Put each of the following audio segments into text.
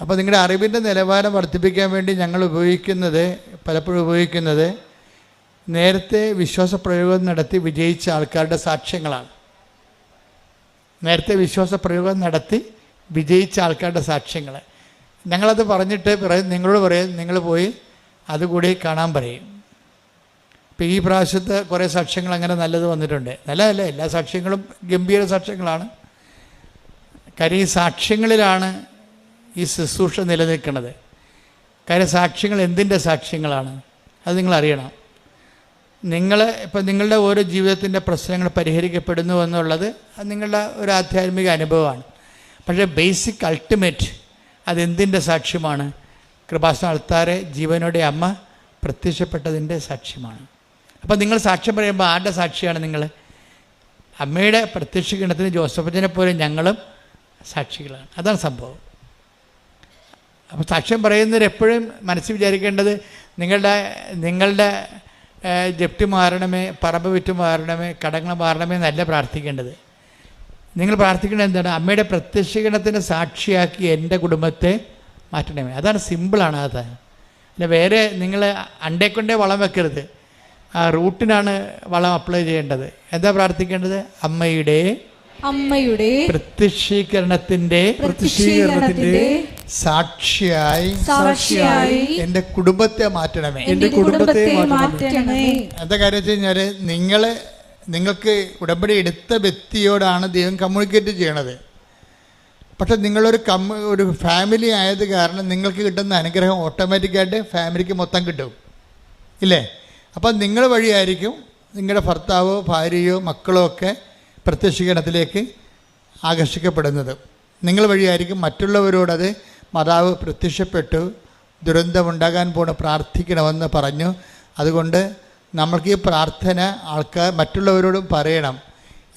അപ്പോൾ നിങ്ങളുടെ അറിവിന്റെ നിലവാരം വർദ്ധിപ്പിക്കാൻ വേണ്ടി ഞങ്ങൾ ഉപയോഗിക്കുന്നത് പലപ്പോഴും ഉപയോഗിക്കുന്നത് നേരത്തെ വിശ്വാസ പ്രയോഗം നടത്തി വിജയിച്ച ആൾക്കാരുടെ സാക്ഷ്യങ്ങളാണ്. നേരത്തെ വിശ്വാസ പ്രയോഗം നടത്തി വിജയിച്ച ആൾക്കാരുടെ സാക്ഷ്യങ്ങൾ ഞങ്ങളത് പറഞ്ഞിട്ട് പറയും നിങ്ങളോട് പറയും നിങ്ങൾ പോയി അതുകൂടി കാണാൻ പറയും. ഇപ്പം ഈ പ്രാവശ്യത്തെ കുറേ സാക്ഷ്യങ്ങൾ അങ്ങനെ നല്ലത് വന്നിട്ടുണ്ട്. നല്ലതല്ല എല്ലാ സാക്ഷ്യങ്ങളും ഗംഭീര സാക്ഷ്യങ്ങളാണ്. കാര്യം ഈ സാക്ഷ്യങ്ങളിലാണ് ഈ ശുശ്രൂഷ നിലനിൽക്കുന്നത് കാര്യം സാക്ഷ്യങ്ങൾ എന്തിന്റെ സാക്ഷ്യങ്ങളാണ്? അത് നിങ്ങൾ അറിയണം നിങ്ങൾ ഇപ്പം നിങ്ങളുടെ ഓരോ ജീവിതത്തിന്റെ പ്രശ്നങ്ങൾ പരിഹരിക്കപ്പെടുന്നു എന്നുള്ളത് അത് നിങ്ങളുടെ ഒരു ആധ്യാത്മിക അനുഭവമാണ്. പക്ഷേ ബേസിക് അൾട്ടിമേറ്റ് അതെന്തിന്റെ സാക്ഷ്യമാണ്? കൃപാസന അൾത്താറെ ജീവനോടെ അമ്മ പ്രത്യക്ഷപ്പെട്ടതിന്റെ സാക്ഷ്യമാണ്. അപ്പം നിങ്ങൾ സാക്ഷ്യം പറയുമ്പോൾ ആരുടെ സാക്ഷിയാണ് നിങ്ങൾ? അമ്മയുടെ പ്രത്യക്ഷീകരണത്തിന് ജോസഫച്ചനെ പോലെ ഞങ്ങളും സാക്ഷികളാണ്. അതാണ് സംഭവം. അപ്പോൾ സാക്ഷ്യം പറയുന്നവർ എപ്പോഴും മനസ്സിൽ വിചാരിക്കേണ്ടത് നിങ്ങളുടെ നിങ്ങളുടെ ജപ്തി മാറണമേ പറമ്പ് വിറ്റ് മാറണമേ കടങ്ങൾ മാറണമേ എന്നല്ല പ്രാർത്ഥിക്കേണ്ടത്. നിങ്ങൾ പ്രാർത്ഥിക്കേണ്ടത് എന്താണ്? അമ്മയുടെ പ്രത്യക്ഷീകരണത്തിന് സാക്ഷിയാക്കി എന്റെ കുടുംബത്തെ മാറ്റണമേ. അതാണ് സിമ്പിളാണ് അത്. അല്ല വേറെ നിങ്ങൾ അണ്ടേക്കൊണ്ടേ വളം വെക്കരുത്. ആ റൂട്ടിനാണ് വളം അപ്ലൈ ചെയ്യേണ്ടത്. എന്താ പ്രാർത്ഥിക്കേണ്ടത്? അമ്മയുടെ അമ്മയുടെ പ്രത്യക്ഷീകരണത്തിന്റെ പ്രത്യക്ഷീകരണത്തിന്റെ സാക്ഷിയായി സാക്ഷിയായി എന്റെ കുടുംബത്തെ മാറ്റണമേ. എന്റെ കുടുംബത്തെ മാറ്റണമേ. എന്താ കാര്യം വെച്ച് കഴിഞ്ഞാൽ നിങ്ങൾ നിങ്ങൾക്ക് ഉടമ്പടി എടുത്ത വ്യക്തിയോടാണ് ദൈവം കമ്മ്യൂണിക്കേറ്റ് ചെയ്യണത്. പക്ഷെ നിങ്ങളൊരു കമ്മ ഒരു ഫാമിലി ആയത് കാരണം നിങ്ങൾക്ക് കിട്ടുന്ന അനുഗ്രഹം ഓട്ടോമാറ്റിക്കായിട്ട് ഫാമിലിക്ക് മൊത്തം കിട്ടും. ഇല്ലേ? അപ്പം നിങ്ങൾ വഴിയായിരിക്കും നിങ്ങളുടെ ഭർത്താവോ ഭാര്യയോ മക്കളോ ഒക്കെ പ്രത്യക്ഷീകരണത്തിലേക്ക് ആകർഷിക്കപ്പെടുന്നത്. നിങ്ങൾ വഴിയായിരിക്കും മറ്റുള്ളവരോടത് മാതാവ് പ്രത്യക്ഷപ്പെട്ടു ദുരന്തമുണ്ടാകാൻ പോണ് പ്രാർത്ഥിക്കണമെന്ന് പറഞ്ഞു. അതുകൊണ്ട് നമ്മൾക്ക് ഈ പ്രാർത്ഥന ആൾക്കാർ മറ്റുള്ളവരോടും പറയണം.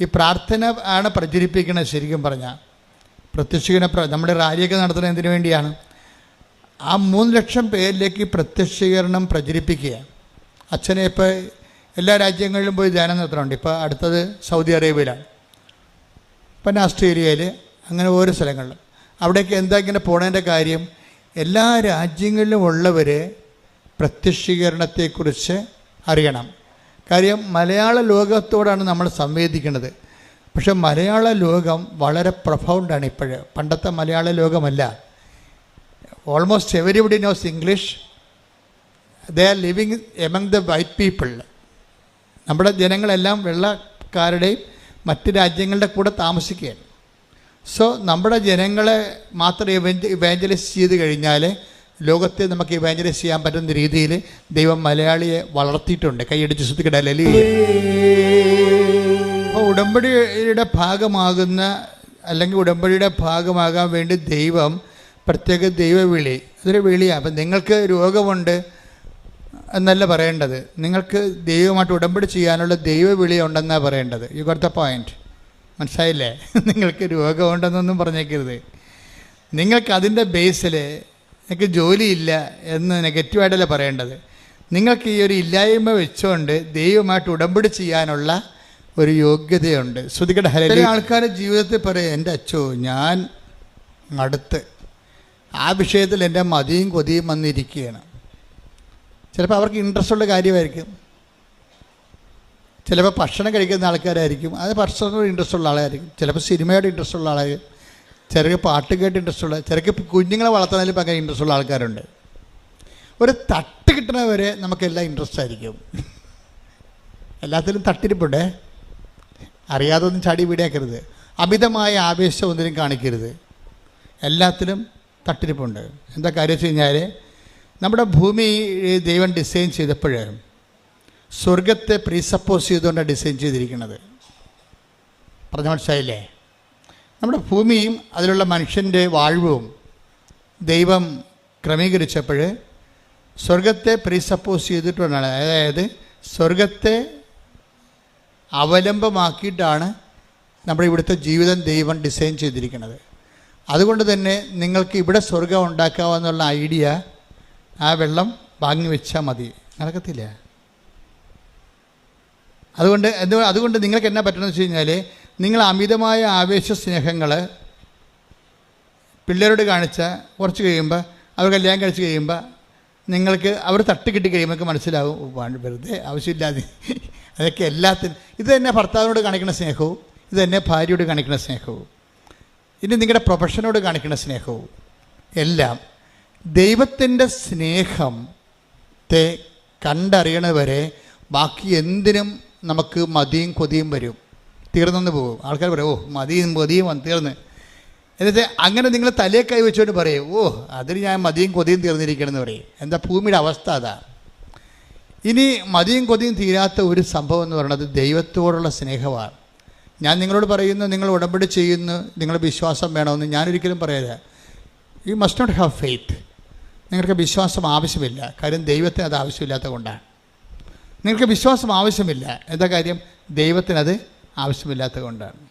ഈ പ്രാർത്ഥന ആണ് പ്രചരിപ്പിക്കുന്നത് ശരിക്കും പറഞ്ഞാൽ. പ്രത്യക്ഷീകരണ പ്ര- നമ്മുടെ റാലിയൊക്കെ നടത്തുന്നത് എന്തിനു വേണ്ടിയാണ്. ആ മൂന്ന് ലക്ഷം പേരിലേക്ക് പ്രത്യക്ഷീകരണം പ്രചരിപ്പിക്കുക. അച്ഛനെ ഇപ്പോൾ എല്ലാ രാജ്യങ്ങളിലും പോയി ധ്യാനം നടത്തുന്നുണ്ട് ഇപ്പോൾ അടുത്തത് സൗദി അറേബ്യയിലാണ്. പിന്നെ ഓസ്ട്രേലിയയിൽ അങ്ങനെ ഓരോ സ്ഥലങ്ങളിൽ അവിടേക്ക് എന്താ ഇങ്ങനെ പോണതിന്റെ കാര്യം എല്ലാ രാജ്യങ്ങളിലും ഉള്ളവർ പ്രത്യക്ഷീകരണത്തെക്കുറിച്ച് അറിയണം. കാര്യം മലയാള ലോകത്തോടാണ് നമ്മൾ സംവേദിക്കുന്നത്. പക്ഷെ മലയാള ലോകം വളരെ പ്രൊഫൗണ്ടാണ് ഇപ്പോഴ്. പണ്ടത്തെ മലയാള ലോകമല്ല. Almost everybody knows English they are living among the white people നമ്മുടെ ജനങ്ങളെല്ലാം വെള്ളക്കാരുടെയും മറ്റ് രാജ്യങ്ങളുടെ കൂടെ താമസിക്കുകയാണ്. സോ നമ്മുടെ ജനങ്ങളെ മാത്രം ഇവഞ്ച് ഇവാഞ്ചലൈസ് ചെയ്ത് കഴിഞ്ഞാൽ ലോകത്തെ നമുക്ക് ഇവാഞ്ചലൈസ് ചെയ്യാൻ പറ്റുന്ന രീതിയിൽ ദൈവം മലയാളിയെ വളർത്തിയിട്ടുണ്ട്. കൈയടിച്ച് ശ്രദ്ധിക്കടല്ലേ അപ്പോൾ ഉടമ്പടിയുടെ ഭാഗമാകുന്ന അല്ലെങ്കിൽ ഉടമ്പടിയുടെ ഭാഗമാകാൻ വേണ്ടി ദൈവം പ്രത്യേക ദൈവവിളി. അതൊരു വിളിയാണ്. അപ്പം നിങ്ങൾക്ക് രോഗമുണ്ട് എന്നല്ല പറയേണ്ടത്. നിങ്ങൾക്ക് ദൈവമായിട്ട് ഉടമ്പടി ചെയ്യാനുള്ള ദൈവവിളി ഉണ്ടെന്നാണ് പറയേണ്ടത്. യു ഗോട്ട് ദ പോയിന്റ് മനസ്സിലായില്ലേ? നിങ്ങൾക്ക് രോഗമുണ്ടെന്നൊന്നും പറഞ്ഞേക്കരുത്. നിങ്ങൾക്ക് അതിന്റെ ബേസിൽ നിങ്ങൾക്ക് ജോലിയില്ല എന്ന് നെഗറ്റീവായിട്ടല്ല പറയേണ്ടത്. നിങ്ങൾക്ക് ഈ ഒരു ഇല്ലായ്മ വെച്ചുകൊണ്ട് ദൈവമായിട്ട് ഉടമ്പടി ചെയ്യാനുള്ള ഒരു യോഗ്യതയുണ്ട്. ശ്രുതികട ഹരലി ആൾക്കാരുടെ ജീവിതത്തിൽ പറയും എന്റെ അച്ഛോ ഞാൻ അടുത്ത് ആ വിഷയത്തിൽ എന്റെ മതിയും കൊതിയും വന്നിരിക്കുകയാണ്. ചിലപ്പോൾ അവർക്ക് ഇൻട്രസ്റ്റ് ഉള്ള കാര്യമായിരിക്കും. ചിലപ്പോൾ ഭക്ഷണം കഴിക്കുന്ന ആൾക്കാരായിരിക്കും. അത് ഭക്ഷണത്തോട് ഇൻട്രസ്റ്റ് ഉള്ള ആളായിരിക്കും. ചിലപ്പോൾ സിനിമയോട് ഇൻട്രസ്റ്റ് ഉള്ള ആളായിരിക്കും. ചിലർക്ക് പാട്ട് കേട്ട് ഇൻട്രസ്റ്റ് ഉള്ള ചിലർക്ക് കുഞ്ഞുങ്ങളെ വളർത്തുന്നതിൽ ഭയങ്കര ഇൻട്രസ്റ്റ് ഉള്ള ആൾക്കാരുണ്ട്. ഒരു തട്ട് കിട്ടണവരെ നമുക്കെല്ലാം ഇൻട്രസ്റ്റ് ആയിരിക്കും. എല്ലാത്തിലും തട്ടിരിപ്പുണ്ടേ? അറിയാതെ ഒന്നും ചാടി വീടേക്കരുത് അമിതമായ ആവേശം ഒന്നിനും കാണിക്കരുത്. എല്ലാത്തിലും തട്ടിരിപ്പുണ്ട്. എന്താ കാര്യം വെച്ച് കഴിഞ്ഞാൽ നമ്മുടെ ഭൂമി ദൈവം ഡിസൈൻ ചെയ്തപ്പോൾ സ്വർഗത്തെ പ്രീസപ്പോസ് ചെയ്തുകൊണ്ടാണ് ഡിസൈൻ ചെയ്തിരിക്കുന്നത്. പറഞ്ഞ മനസ്സിലായില്ലേ? നമ്മുടെ ഭൂമിയും അതിലുള്ള മനുഷ്യന്റെ വാഴ്വും ദൈവം ക്രമീകരിച്ചപ്പോൾ സ്വർഗത്തെ പ്രീസപ്പോസ് ചെയ്തിട്ടുണ്ടാണ് അതായത് സ്വർഗത്തെ അവലംബമാക്കിയിട്ടാണ് നമ്മുടെ ഇവിടുത്തെ ജീവിതം ദൈവം ഡിസൈൻ ചെയ്തിരിക്കുന്നത്. അതുകൊണ്ട് തന്നെ നിങ്ങൾക്ക് ഇവിടെ സ്വർഗം ഉണ്ടാക്കാമെന്നുള്ള ഐഡിയ ആ വെള്ളം വാങ്ങി വെച്ചാൽ മതി. നടക്കത്തില്ല. അതുകൊണ്ട് എന്ത് അതുകൊണ്ട് നിങ്ങൾക്ക് എന്നാ പറ്റണമെന്ന് വെച്ച് കഴിഞ്ഞാൽ നിങ്ങൾ അമിതമായ ആവേശ സ്നേഹങ്ങൾ പിള്ളേരോട് കാണിച്ച കുറച്ച് കഴിയുമ്പോൾ അവർ കല്യാണം കഴിച്ച് കഴിയുമ്പോൾ നിങ്ങൾക്ക് അവർ തട്ട് കിട്ടി കഴിയുമ്പോൾ മനസ്സിലാവും വെറുതെ ആവശ്യമില്ലാതെ. അതൊക്കെ എല്ലാത്തിനും. ഇത് തന്നെ ഭർത്താവിനോട് കാണിക്കുന്ന സ്നേഹവും ഇത് തന്നെ ഭാര്യയോട് കാണിക്കുന്ന സ്നേഹവും ഇനി നിങ്ങളുടെ പ്രൊഫഷനോട് കാണിക്കുന്ന സ്നേഹവും എല്ലാം ദൈവത്തിന്റെ സ്നേഹത്തെ കണ്ടറിയണവരെ ബാക്കി എന്തിനും നമുക്ക് മതിയും കൊതിയും വരും. തീർന്നെന്ന് പോകും. ആൾക്കാർ പറയും ഓ മതിയും കൊതിയും വന്ന് തീർന്ന്. എന്നിട്ട് അങ്ങനെ നിങ്ങൾ തലയെ കൈ വെച്ചുകൊണ്ട് പറയും ഓ അതിന് ഞാൻ മതിയും കൊതിയും തീർന്നിരിക്കണമെന്ന് പറയും. എന്താ ഭൂമിയുടെ അവസ്ഥ അതാ. ഇനി മതിയും കൊതിയും തീരാത്ത ഒരു സംഭവം എന്ന് പറയുന്നത് ദൈവത്തോടുള്ള സ്നേഹമാണ്. ഞാൻ നിങ്ങളോട് പറയുന്നു നിങ്ങൾ ഉടമ്പടി ചെയ്യുന്നു നിങ്ങളുടെ വിശ്വാസം വേണമെന്ന് ഞാനൊരിക്കലും പറയരുത്. You must not have faith നിങ്ങൾക്ക് വിശ്വാസം ആവശ്യമില്ല. കാര്യം ദൈവത്തിന് അത് ആവശ്യമില്ലാത്ത കൊണ്ടാണ്. നിങ്ങൾക്ക് വിശ്വാസം ആവശ്യമില്ല. എന്താ കാര്യം? ദൈവത്തിനത് ആവശ്യമില്ലാത്ത കൊണ്ടാണ്.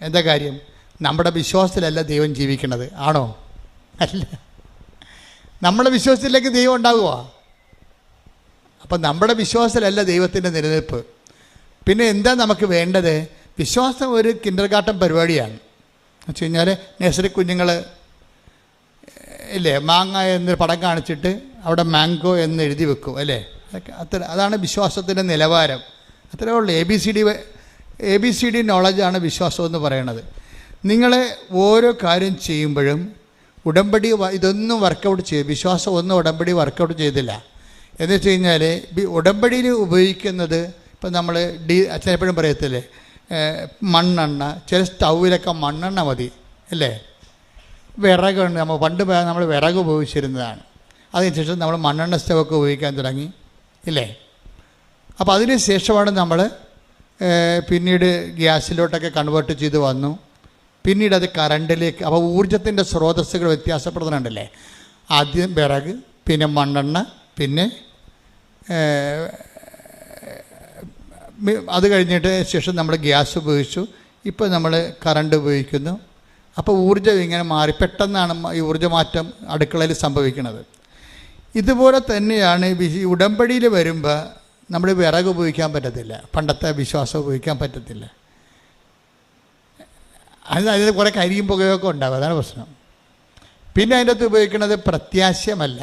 എന്താ കാര്യം? നമ്മുടെ വിശ്വാസത്തിലല്ല ദൈവം ജീവിക്കുന്നത്. ആണോ? അല്ല. നമ്മുടെ വിശ്വാസത്തിലേക്ക് ദൈവം ഉണ്ടാകുമോ അപ്പം നമ്മുടെ വിശ്വാസത്തിലല്ല ദൈവത്തിന്റെ നിലനിൽപ്പ്. പിന്നെ എന്താ നമുക്ക് വേണ്ടത്? വിശ്വാസം ഒരു കിൻഡർ ഗാർട്ടൻ പരിപാടിയാണ് വെച്ച് കഴിഞ്ഞാൽ നഴ്സറി കുഞ്ഞുങ്ങൾ ഇല്ലേ മാങ്ങ എന്നൊരു പടം കാണിച്ചിട്ട് അവിടെ മാംഗോ എന്ന് എഴുതി വെക്കും അല്ലേ? അതൊക്കെ അത്ര അതാണ് വിശ്വാസത്തിന്റെ നിലവാരം. അത്രേ ഉള്ളൂ. A B C D A B C D നോളജാണ് വിശ്വാസം എന്ന് പറയണത്. നിങ്ങൾ ഓരോ കാര്യം ചെയ്യുമ്പോഴും ഉടമ്പടി ഇതൊന്നും വർക്കൗട്ട് ചെയ്ത് വിശ്വാസം ഒന്നും ഉടമ്പടി വർക്കൗട്ട് ചെയ്തില്ല. എന്ന് വെച്ച് കഴിഞ്ഞാൽ ഉടമ്പടിയിൽ ഉപയോഗിക്കുന്നത് ഇപ്പം നമ്മൾ ഡി അച്ഛനെപ്പോഴും പറയത്തില്ലേ മണ്ണെണ്ണ ചില സ്റ്റൗവിലൊക്കെ മണ്ണെണ്ണ മതി അല്ലേ? വിറകുണ്ട്. നമ്മൾ പണ്ട് നമ്മൾ വിറക് ഉപയോഗിച്ചിരുന്നതാണ്. അതിനുശേഷം നമ്മൾ മണ്ണെണ്ണ സ്റ്റവൊക്കെ ഉപയോഗിക്കാൻ തുടങ്ങി. ഇല്ലേ? അപ്പോൾ അതിന് ശേഷമാണ് നമ്മൾ പിന്നീട് ഗ്യാസിലോട്ടൊക്കെ കൺവേർട്ട് ചെയ്ത് വന്നു. പിന്നീട് അത് കറണ്ടിലേക്ക് അപ്പോൾ ഊർജത്തിന്റെ സ്രോതസ്സുകൾ വ്യത്യാസപ്പെടുന്നുണ്ടല്ലേ? ആദ്യം വിറക് പിന്നെ മണ്ണെണ്ണ പിന്നെ അത് കഴിഞ്ഞിട്ട് ശേഷം നമ്മൾ ഗ്യാസ് ഉപയോഗിച്ചു. ഇപ്പോൾ നമ്മൾ കറണ്ട് ഉപയോഗിക്കുന്നു. അപ്പോൾ ഊർജം ഇങ്ങനെ മാറി. പെട്ടെന്നാണ് ഈ ഊർജമാറ്റം അടുക്കളയിൽ സംഭവിക്കുന്നത്. ഇതുപോലെ തന്നെയാണ് ഈ ഉടമ്പടിയിൽ വരുമ്പോൾ നമ്മൾ വിറക് ഉപയോഗിക്കാൻ പറ്റത്തില്ല. പണ്ടത്തെ വിശ്വാസം ഉപയോഗിക്കാൻ പറ്റത്തില്ല. അത് അതിന് കുറേ കരിയും പുകയൊക്കെ ഉണ്ടാകും അതാണ് പ്രശ്നം. പിന്നെ അതിന്റെ അകത്ത് ഉപയോഗിക്കുന്നത് പ്രത്യാശയമല്ല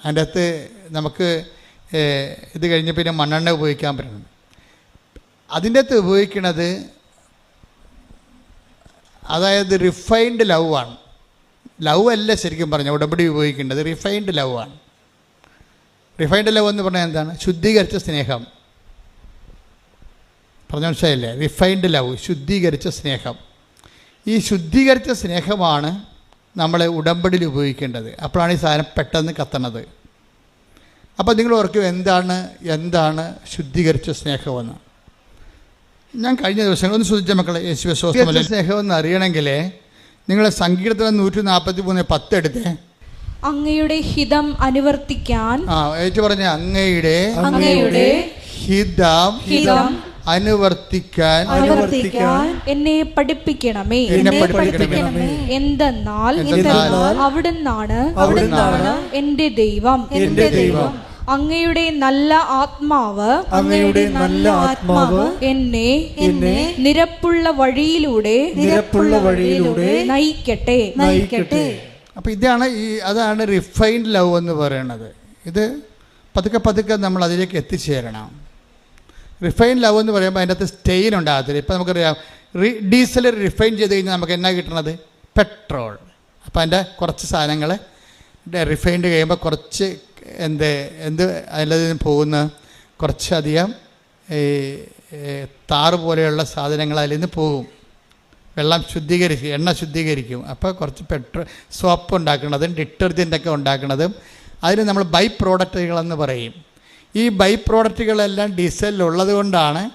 അതിന്റെ അകത്ത് നമുക്ക് ഇത് കഴിഞ്ഞ് പിന്നെ മണ്ണെണ്ണ ഉപയോഗിക്കാൻ പറ്റുന്നത് അതിന്റെ അകത്ത് ഉപയോഗിക്കുന്നത് അതായത് റിഫൈൻഡ് ലവ് ആണ്. ലവ് അല്ല ശരിക്കും പറഞ്ഞ ഉടമ്പടി ഉപയോഗിക്കേണ്ടത് റിഫൈൻഡ് ലവ് ആണ്. റിഫൈൻഡ് ലവ് എന്ന് പറഞ്ഞാൽ എന്താണ്? ശുദ്ധീകരിച്ച സ്നേഹം. പറഞ്ഞ മനസ്സിലായില്ലേ? റിഫൈൻഡ് ലവ് ശുദ്ധീകരിച്ച സ്നേഹം. ഈ ശുദ്ധീകരിച്ച സ്നേഹമാണ് നമ്മൾ ഉടമ്പടിയിൽ ഉപയോഗിക്കേണ്ടത്. അപ്പോഴാണ് ഈ സാധനം പെട്ടെന്ന് കത്തണത്. അപ്പോൾ നിങ്ങൾ ഓർക്കും എന്താണ് എന്താണ് ശുദ്ധീകരിച്ച സ്നേഹമെന്ന്? ഞാൻ കഴിഞ്ഞ ദിവസങ്ങൾ ഒന്ന് ശ്രദ്ധിച്ച മക്കളെ യേശു വിശ്വാസമല്ല സ്നേഹം എന്ന് അറിയണമെങ്കിൽ നിങ്ങൾ സങ്കീർത്തനം നൂറ്റി നാൽപ്പത്തി മൂന്ന് പത്ത് എടുത്തേ. അങ്ങയുടെ ഹിതം അനുവർത്തിക്കാൻ ആ ഏറ്റു പറഞ്ഞ അങ്ങയുടെ അങ്ങയുടെ ഹിതം ഹിതം അനുവർത്തിക്കാൻ. അനുവർത്തിക്കാൻ എന്നെ പഠിപ്പിക്കണമേ. എന്നെ പഠിപ്പിക്കണമേ. എന്തെന്നാൽ എന്തെന്നാൽ അവിടുന്നാണ് അവിടുന്നാണ് എന്റെ ദൈവം. എന്റെ ദൈവം. അങ്ങയുടെ നല്ല ആത്മാവ് അങ്ങയുടെ നല്ല ആത്മാവ് എന്നെ എന്നെ നിരപ്പുള്ള വഴിയിലൂടെ നിരപ്പുള്ള വഴിയിലൂടെ നയിക്കട്ടെ. നയിക്കട്ടെ. അപ്പോൾ ഇതാണ് ഈ അതാണ് റിഫൈൻഡ് ലവ് എന്ന് പറയുന്നത്. ഇത് പതുക്കെ പതുക്കെ നമ്മൾ അതിലേക്ക് എത്തിച്ചേരണം. റിഫൈൻ ലവ് എന്ന് പറയുമ്പോൾ അതിന്റെ അകത്ത് സ്റ്റെയിൻ ഉണ്ടാകത്തില്ല. ഇപ്പം നമുക്കറിയാം റി ഡീസൽ റിഫൈൻ ചെയ്ത് കഴിഞ്ഞാൽ നമുക്ക് എന്നാ കിട്ടണത്? പെട്രോൾ അപ്പോൾ അതിന്റെ കുറച്ച് സാധനങ്ങൾ റിഫൈൻഡ് കഴിയുമ്പോൾ കുറച്ച് എന്ത് എന്ത് അതിലതിന് പോകുന്ന കുറച്ചധികം ഈ താറ് പോലെയുള്ള സാധനങ്ങൾ അതിൽ നിന്ന് പോകും. വെള്ളം ശുദ്ധീകരിക്കും എണ്ണ ശുദ്ധീകരിക്കും. അപ്പോൾ കുറച്ച് പെട്രോ സോപ്പ് ഉണ്ടാക്കുന്നതും ഡിറ്റർജന്റൊക്കെ ഉണ്ടാക്കുന്നതും അതിന് നമ്മൾ ബൈ പ്രോഡക്റ്റുകളെന്ന് പറയും. ഈ ബൈ പ്രോഡക്റ്റുകളെല്ലാം ഡീസലിലുള്ളത് കൊണ്ടാണ്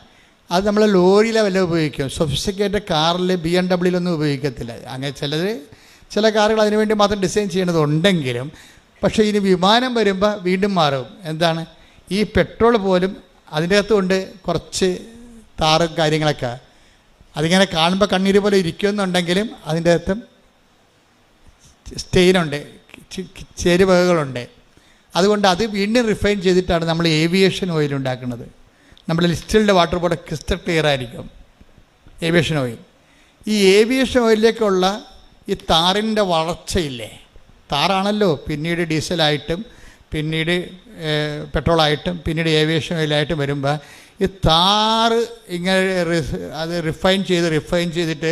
അത് നമ്മൾ ലോറിയിലെ വല്ല ഉപയോഗിക്കും. സൊഫിസ്റ്റിക്കേറ്റഡ് കാറിൽ ബി എം ഡബ്ല്യൂലൊന്നും ഉപയോഗിക്കത്തില്ല. അങ്ങനെ ചിലത് ചില കാറുകൾ അതിനുവേണ്ടി മാത്രം ഡിസൈൻ ചെയ്യണതുണ്ടെങ്കിലും പക്ഷേ ഇനി വിമാനം വരുമ്പോൾ വീണ്ടും മാറും. എന്താണ്? ഈ പെട്രോൾ പോലും അതിന്റെ അകത്തുകൊണ്ട് കുറച്ച് താറും കാര്യങ്ങളൊക്കെ. അതിങ്ങനെ കാണുമ്പോൾ കണ്ണീര് പോലെ ഇരിക്കുമെന്നുണ്ടെങ്കിലും അതിന്റെ അകത്തും സ്റ്റെയിനുണ്ട് ചേരുവകകളുണ്ട് അതുകൊണ്ട് അത് വീണ്ടും റിഫൈൻ ചെയ്തിട്ടാണ് നമ്മൾ ഏവിയേഷൻ ഓയിൽ ഉണ്ടാക്കുന്നത്. നമ്മൾ ലിസ്റ്റിൽഡ് വാട്ടർ പോലെ ക്രിസ്റ്റൽ ക്ലിയർ ആയിരിക്കും ഏവിയേഷൻ ഓയിൽ. ഈ ഏവിയേഷൻ ഓയിലിലേക്കുള്ള ഈ താറിന്റെ വളർച്ചയില്ലേ? താറാണല്ലോ പിന്നീട് ഡീസലായിട്ടും പിന്നീട് പെട്രോളായിട്ടും പിന്നീട് ഏവിയേഷൻ ഓയിലായിട്ടും വരുമ്പോൾ ഈ താറ് ഇങ്ങനെ അത് റിഫൈൻ ചെയ്ത് റിഫൈൻ ചെയ്തിട്ട്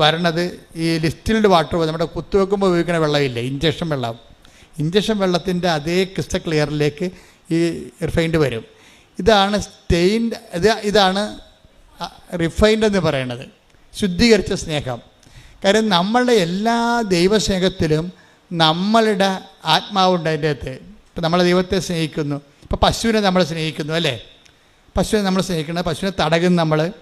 വരണത് ഈ ലിസ്റ്റിൽഡ് വാട്ടർ നമ്മുടെ കുത്തുവെക്കുമ്പോൾ ഉപയോഗിക്കുന്ന വെള്ളമില്ലേ ഇഞ്ചക്ഷൻ വെള്ളം. ഇഞ്ചക്ഷൻ വെള്ളത്തിന്റെ അതേ ക്രിസ്റ്റൽ ക്ലിയറിലേക്ക് ഈ റിഫൈൻഡ് വരും. ഇതാണ് സ്റ്റെയിൻഡ് ഇത് ഇതാണ് റിഫൈൻഡ് എന്ന് പറയുന്നത് ശുദ്ധീകരിച്ച സ്നേഹം. കാര്യം നമ്മളുടെ എല്ലാ ദൈവസ്നേഹത്തിലും നമ്മളുടെ ആത്മാവുണ്ട് അതിന്റെ അകത്ത്. ഇപ്പം നമ്മൾ ദൈവത്തെ സ്നേഹിക്കുന്നു. ഇപ്പോൾ പശുവിനെ നമ്മൾ സ്നേഹിക്കുന്നു അല്ലേ? പശുവിനെ നമ്മൾ സ്നേഹിക്കണം. പശുവിനെ തടകും നമ്മൾ.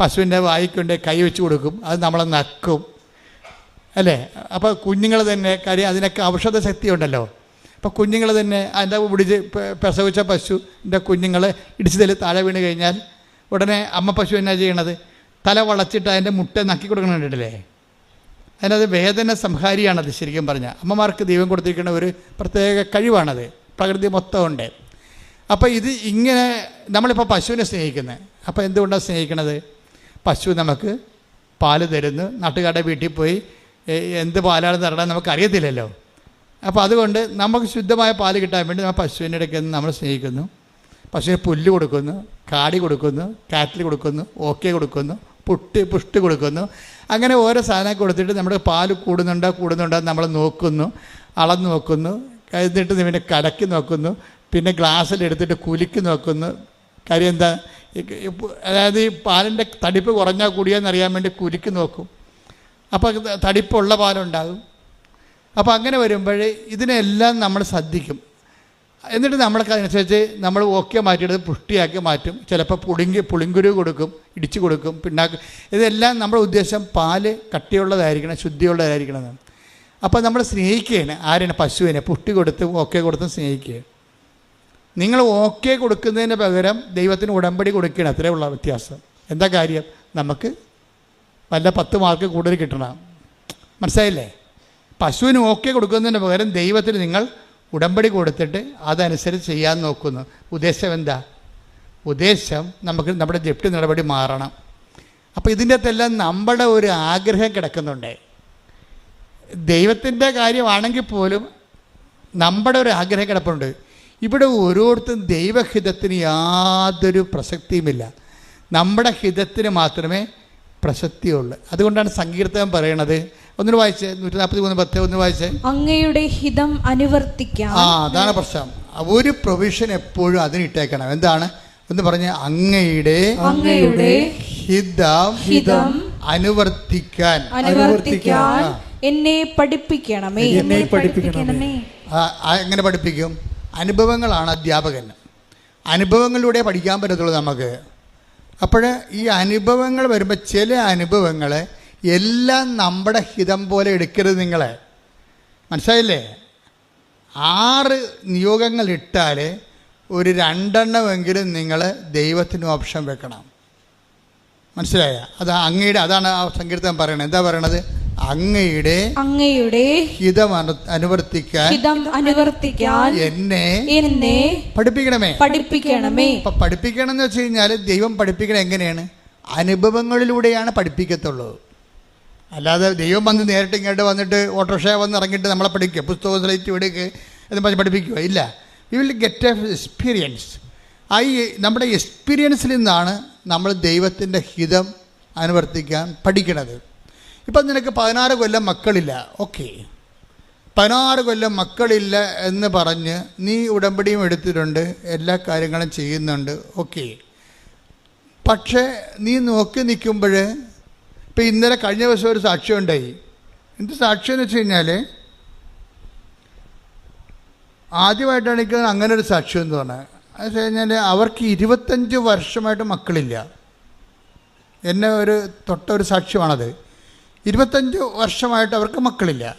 പശുവിന്റെ വായിക്കൊണ്ട് കൈ വെച്ച് കൊടുക്കും. അത് നമ്മളെ നക്കും. അല്ലേ? അപ്പോൾ കുഞ്ഞുങ്ങൾ തന്നെ കാര്യം അതിനൊക്കെ ഔഷധ ശക്തി ഉണ്ടല്ലോ. അപ്പോൾ കുഞ്ഞുങ്ങൾ തന്നെ അതിന്റെ പിടിച്ച് പ്രസവിച്ച പശുവിന്റെ കുഞ്ഞുങ്ങൾ ഇടിച്ചു തല്ലി താഴെ വീണ് കഴിഞ്ഞാൽ ഉടനെ അമ്മ പശു എന്നാ ചെയ്യണത്? തല വളച്ചിട്ട് അതിന്റെ മുട്ട നക്കി കൊടുക്കണുണ്ടല്ലേ അതിനത് വേദന സംഹാരിയാണത് ശരിക്കും പറഞ്ഞാൽ അമ്മമാർക്ക് ദൈവം കൊടുത്തിരിക്കുന്ന ഒരു പ്രത്യേക കഴിവാണത്. പ്രകൃതി മൊത്തം ഉണ്ട്. അപ്പോൾ ഇത് ഇങ്ങനെ നമ്മളിപ്പോൾ പശുവിനെ സ്നേഹിക്കുന്നത് അപ്പോൾ എന്തുകൊണ്ടാണ് സ്നേഹിക്കണത്? പശു നമുക്ക് പാൽ തരുന്നു. നാട്ടുകാരുടെ വീട്ടിൽ പോയി എന്ത് പാലാണ് തരണം നമുക്ക് അറിയത്തില്ലല്ലോ. അപ്പോൾ അതുകൊണ്ട് നമുക്ക് ശുദ്ധമായ പാൽ കിട്ടാൻ വേണ്ടി നമ്മൾ പശുവിന്റെ ഇടയ്ക്ക് നമ്മൾ സ്നേഹിക്കുന്നു. പശുവിന് പുല്ല് കൊടുക്കുന്നു കാടി കൊടുക്കുന്നു കാറ്റിൽ കൊടുക്കുന്നു ഓക്കെ കൊടുക്കുന്നു പുട്ടി പുഷ്ടി കൊടുക്കുന്നു. അങ്ങനെ ഓരോ സാധനം കൊടുത്തിട്ട് നമ്മുടെ പാൽ കൂടുന്നുണ്ടോ കൂടുന്നുണ്ടോ നമ്മൾ നോക്കുന്നു അളന്ന് നോക്കുന്നു എന്നിട്ട് പിന്നെ കടക്കി നോക്കുന്നു പിന്നെ ഗ്ലാസ്സിലെടുത്തിട്ട് കുലുക്കി നോക്കുന്നു. കാര്യം എന്താ? അതായത് ഈ പാലിന്റെ തടിപ്പ് കുറഞ്ഞാൽ കൂടിയാന്ന് അറിയാൻ വേണ്ടി കുലുക്കി നോക്കും. അപ്പോൾ തടിപ്പുള്ള പാലുണ്ടാകും. അപ്പോൾ അങ്ങനെ വരുമ്പോൾ ഇതിനെല്ലാം നമ്മൾ ശ്രദ്ധിക്കും. എന്നിട്ട് നമ്മൾക്ക് അതിനനുസരിച്ച് നമ്മൾ ഓക്കെ മാറ്റിയെടുത്ത് പുഷ്ടിയാക്കി മാറ്റും. ചിലപ്പോൾ പുളിങ്കി പുളിങ്കുരു കൊടുക്കും ഇടിച്ചു കൊടുക്കും പിണ്ണാക്ക്. ഇതെല്ലാം നമ്മുടെ ഉദ്ദേശം പാൽ കട്ടിയുള്ളതായിരിക്കണം ശുദ്ധിയുള്ളതായിരിക്കണം എന്നാണ്. അപ്പോൾ നമ്മൾ സ്നേഹിക്കുകയാണ്. ആരാണ് പശുവിനെ. പുഷ്ടി കൊടുത്ത് ഓക്കെ കൊടുത്തും സ്നേഹിക്കുക നിങ്ങൾ ഓക്കെ കൊടുക്കുന്നതിന് പകരം ദൈവത്തിന് ഉടമ്പടി കൊടുക്കുകയാണ്. അത്രേ ഉള്ള വ്യത്യാസം. എന്താ കാര്യം? നമുക്ക് വല്ല പത്ത് മാർക്ക് കൂടുതൽ കിട്ടണം. മനസ്സിലായില്ലേ? പശുവിന് ഓക്കെ കൊടുക്കുന്നതിന് പകരം ദൈവത്തിന് നിങ്ങൾ ഉടമ്പടി കൊടുത്തിട്ട് അതനുസരിച്ച് ചെയ്യാൻ നോക്കുന്നു. ഉദ്ദേശം എന്താ? ഉദ്ദേശം നമുക്ക് നമ്മുടെ ജപ്തി നടപടി മാറണം. അപ്പോൾ ഇതിന്റെ അകത്തെല്ലാം നമ്മുടെ ഒരു ആഗ്രഹം കിടക്കുന്നുണ്ട്. ദൈവത്തിന്റെ കാര്യമാണെങ്കിൽ പോലും നമ്മുടെ ഒരു ആഗ്രഹം കിടപ്പുണ്ട്. ഇവിടെ ഓരോരുത്തരും ദൈവഹിതത്തിന് യാതൊരു പ്രസക്തിയുമില്ല. നമ്മുടെ ഹിതത്തിന് മാത്രമേ പ്രസക്തിയുള്ളൂ. അതുകൊണ്ടാണ് സങ്കീർത്തനം പറയണത് ഒന്നിന് വായിച്ചേ നൂറ്റി നാൽപ്പത്തി മൂന്ന് പത്ത് ഒന്ന് വായിച്ചേ? അങ്ങയുടെ ഹിതം അനുവർത്തിക്കാം. ആ അതാണ് പ്രശ്നം. ഒരു പ്രൊവിഷൻ എപ്പോഴും അതിനിട്ടേക്കണം. എന്താണ്? എന്ന് പറഞ്ഞ അങ്ങയുടെ അങ്ങയുടെ ഹിതം ഹിതം അനുവർത്തിക്കാൻ. അനുവർത്തിക്കാൻ എന്നെ പഠിപ്പിക്കണമേ. എന്നെ പഠിപ്പിക്കണമേ. എങ്ങനെ പഠിപ്പിക്കും? അനുഭവങ്ങളാണ് അധ്യാപകൻ അനുഭവങ്ങളിലൂടെ പഠിക്കാൻ പറ്റത്തുള്ളൂ നമുക്ക്. അപ്പോൾ ഈ അനുഭവങ്ങൾ വരുമ്പോൾ ചില അനുഭവങ്ങൾ എല്ലാം നമ്മുടെ ഹിതം പോലെ എടുക്കരുത് നിങ്ങളെ. മനസ്സിലായില്ലേ? ആറ് നിയോഗങ്ങൾ ഇട്ടാൽ ഒരു രണ്ടെണ്ണമെങ്കിലും നിങ്ങൾ ദൈവത്തിന് ഓപ്ഷൻ വെക്കണം. മനസ്സിലായ? അത് അങ്ങയുടെ അതാണ് ആ സങ്കീർത്തനം പറയണത്. എന്താ പറയണത്? അങ്ങയുടെ അങ്ങയുടെ ഹിതം അനുവർത്തിക്കാൻ ഹിതം അനുവർത്തിക്കാൻ എന്നെ എന്നെ പഠിപ്പിക്കണമേ. പഠിപ്പിക്കണമേ. അപ്പൊ പഠിപ്പിക്കണം എന്ന് വെച്ച് കഴിഞ്ഞാൽ ദൈവം പഠിപ്പിക്കണം എങ്ങനെയാണ്? അനുഭവങ്ങളിലൂടെയാണ് പഠിപ്പിക്കത്തുള്ളൂ. അല്ലാതെ ദൈവം വന്ന് നേരിട്ട് ഇങ്ങോട്ട് വന്നിട്ട് ഓട്ടോറിക്ഷ വന്ന് ഇറങ്ങിയിട്ട് നമ്മളെ പഠിക്കുക പുസ്തകം സ്ലൈറ്റ് വിടുക എന്ന് പറഞ്ഞ് പഠിപ്പിക്കുക. ഇല്ല. We will get a experience ആ ഈ നമ്മുടെ എക്സ്പീരിയൻസിൽ നിന്നാണ് നമ്മൾ ദൈവത്തിന്റെ ഹിതം അനുവർത്തിക്കാൻ പഠിക്കണത്. ഇപ്പം നിനക്ക് പതിനാറ് കൊല്ലം മക്കളില്ല. ഓക്കെ. പതിനാറ് കൊല്ലം മക്കളില്ല എന്ന് പറഞ്ഞ് നീ ഉടമ്പടിയും എടുത്തിട്ടുണ്ട് എല്ലാ കാര്യങ്ങളും ചെയ്യുന്നുണ്ട്. ഓക്കെ. പക്ഷേ നീ നോക്കി നിൽക്കുമ്പോൾ ഇപ്പം ഇന്നലെ കഴിഞ്ഞ ദിവസം ഒരു സാക്ഷ്യം ഉണ്ടായി. എന്ത് സാക്ഷ്യം എന്ന് വെച്ച് കഴിഞ്ഞാൽ ആദ്യമായിട്ടാണ് എനിക്ക് അങ്ങനെ ഒരു സാക്ഷ്യം എന്ന് പറഞ്ഞത്. അത് കഴിഞ്ഞാൽ അവർക്ക് ഇരുപത്തഞ്ച് വർഷമായിട്ട് മക്കളില്ല. എന്നെ ഒരു തൊട്ട ഒരു സാക്ഷ്യമാണത്. ഇരുപത്തഞ്ച് വർഷമായിട്ട് അവർക്ക് മക്കളില്ല.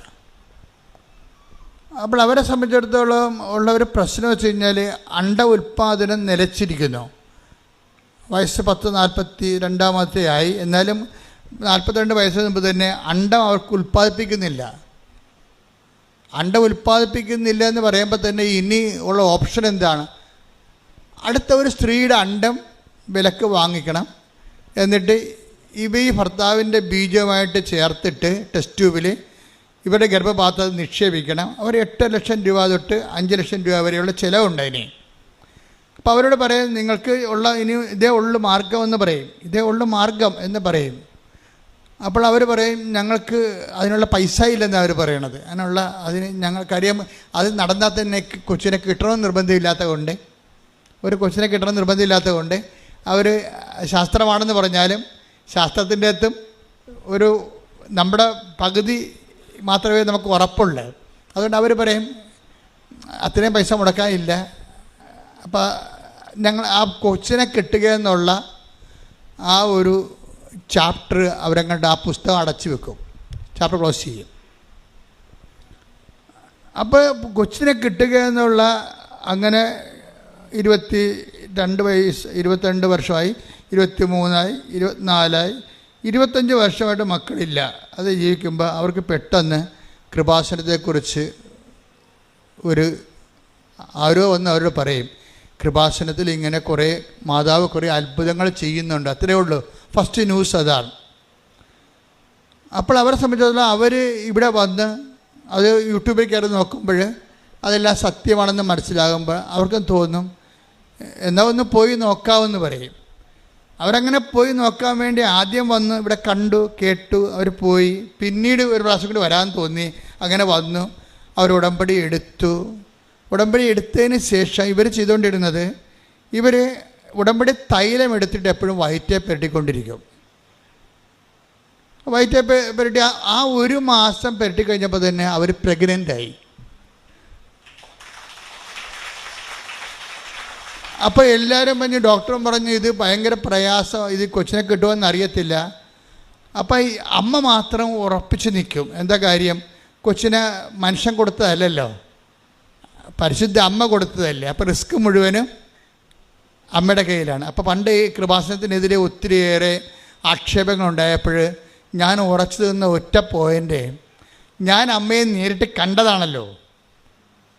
അപ്പോൾ അവരെ സംബന്ധിച്ചിടത്തോളം ഉള്ള ഒരു പ്രശ്നം വെച്ച് കഴിഞ്ഞാൽ അണ്ട ഉൽപ്പാദനം നിലച്ചിരിക്കുന്നു. വയസ്സ് പത്ത് നാൽപ്പത്തി രണ്ടാമത്തെ ആയി. എന്നാലും നാൽപ്പത്തിരണ്ട് വയസ്സിന് മുമ്പ് തന്നെ അണ്ടം അവർക്ക് ഉൽപ്പാദിപ്പിക്കുന്നില്ല. അണ്ടം ഉൽപ്പാദിപ്പിക്കുന്നില്ല എന്ന് പറയുമ്പോൾ തന്നെ ഇനി ഉള്ള ഓപ്ഷൻ എന്താണ്? അടുത്ത ഒരു സ്ത്രീയുടെ അണ്ടം വിലക്ക് വാങ്ങിക്കണം. എന്നിട്ട് ഇവ ഈ ഭർത്താവിന്റെ ബീജവുമായിട്ട് ചേർത്തിട്ട് ടെസ്റ്റ് ട്യൂബിൽ ഇവരുടെ ഗർഭപാത്രത്തിൽ നിക്ഷേപിക്കണം. അവർ എട്ട് ലക്ഷം രൂപ തൊട്ട് അഞ്ച് ലക്ഷം രൂപ വരെയുള്ള ചിലവുണ്ട് അതിന് അപ്പോൾ അവരോട് പറയും നിങ്ങൾക്ക് ഉള്ള ഇനി ഇതേ ഉള്ളു മാർഗം എന്ന് പറയും. ഇതേ ഉള്ളു മാർഗം എന്ന് പറയും. അപ്പോൾ അവർ പറയും ഞങ്ങൾക്ക് അതിനുള്ള പൈസ ഇല്ലെന്ന് അവർ പറയണത്. അതിനുള്ള അതിന് ഞങ്ങൾക്കറിയാം അത് നടന്നാൽ തന്നെ കൊച്ചിനെ കിട്ടണമെന്ന് നിർബന്ധമില്ലാത്ത കൊണ്ട് ഒരു കൊച്ചിനെ കിട്ടണം നിർബന്ധമില്ലാത്ത കൊണ്ട് അവർ ശാസ്ത്രമാണെന്ന് പറഞ്ഞാലും ശാസ്ത്രത്തിന്റെ അകത്തും ഒരു നമ്മുടെ പകുതി മാത്രമേ നമുക്ക് ഉറപ്പുള്ളൂ. അതുകൊണ്ട് അവർ പറയും അത്രയും പൈസ മുടക്കാനില്ല അപ്പോൾ ഞങ്ങൾ ആ കൊച്ചിനെ കിട്ടുക എന്നുള്ള ആ ഒരു ചാപ്റ്റർ അവരങ്ങോട്ട് ആ പുസ്തകം അടച്ചു വെക്കും. ചാപ്റ്റർ ക്ലോസ് ചെയ്യും. അപ്പോൾ കൊച്ചിനെ കിട്ടുക എന്നുള്ള അങ്ങനെ ഇരുപത്തി രണ്ട് വയസ്സ് ഇരുപത്തിരണ്ട് വർഷമായി ഇരുപത്തി മൂന്നായി ഇരുപത്തിനാലായി ഇരുപത്തഞ്ച് വർഷമായിട്ട് മക്കളില്ല. അത് ജീവിക്കുമ്പോൾ അവർക്ക് പെട്ടെന്ന് കൃപാസനത്തെക്കുറിച്ച് ഒരു ആരോ വന്ന് അവരോട് പറയും. കൃപാസനത്തിൽ ഇങ്ങനെ കുറേ മാതാവ് കുറേ അത്ഭുതങ്ങൾ ചെയ്യുന്നുണ്ട്. അത്രയേ ഉള്ളൂ. ഫസ്റ്റ് ന്യൂസ് അതാണ്. അപ്പോൾ അവരെ സംബന്ധിച്ചിടത്തോളം അവർ ഇവിടെ വന്ന് അത് യൂട്യൂബിൽ കയറി നോക്കുമ്പോൾ അതെല്ലാം സത്യമാണെന്ന് മനസ്സിലാകുമ്പോൾ അവർക്കും തോന്നും എന്നാൽ ഒന്ന് പോയി നോക്കാമെന്ന് പറയും. അവരങ്ങനെ പോയി നോക്കാൻ വേണ്ടി ആദ്യം വന്ന് ഇവിടെ കണ്ടു കേട്ടു അവർ പോയി. പിന്നീട് ഒരു പ്രാവശ്യം കൂടി വരാൻ തോന്നി അങ്ങനെ വന്നു. അവർ ഉടമ്പടി എടുത്തു. ഉടമ്പടി എടുത്തതിന് ശേഷം ഇവർ ചെയ്തുകൊണ്ടിരുന്നത് ഇവർ ഉടമ്പടി തൈലം എടുത്തിട്ട് എപ്പോഴും വയറ്റേ പെരട്ടിക്കൊണ്ടിരിക്കും വയറ്റേ പെരട്ടി ആ- ആ ഒരു മാസം പെരട്ടി കഴിഞ്ഞപ്പോൾ തന്നെ അവർ പ്രഗ്നന്റായി അപ്പോൾ എല്ലാവരും പറഞ്ഞു ഡോക്ടറും പറഞ്ഞു ഇത് ഭയങ്കര പ്രയാസം ഇത് കൊച്ചിനെ കിട്ടുമെന്ന് അറിയത്തില്ല. അപ്പോൾ ഈ അമ്മ മാത്രം ഉറപ്പിച്ച് നിൽക്കും. എന്താ കാര്യം? കൊച്ചിനെ മനുഷ്യൻ കൊടുത്തതല്ലല്ലോ. പരിശുദ്ധ അമ്മ കൊടുത്തതല്ലേ. അപ്പോൾ റിസ്ക് മുഴുവനും അമ്മയുടെ കയ്യിലാണ്. അപ്പോൾ പണ്ട് ഈ കൃപാസനത്തിനെതിരെ ഒത്തിരിയേറെ ആക്ഷേപങ്ങളുണ്ടായപ്പോൾ ഞാൻ ഉറച്ചു നിന്ന ഒറ്റ പോയിന്റ് ഞാൻ അമ്മയെ നേരിട്ട് കണ്ടതാണല്ലോ.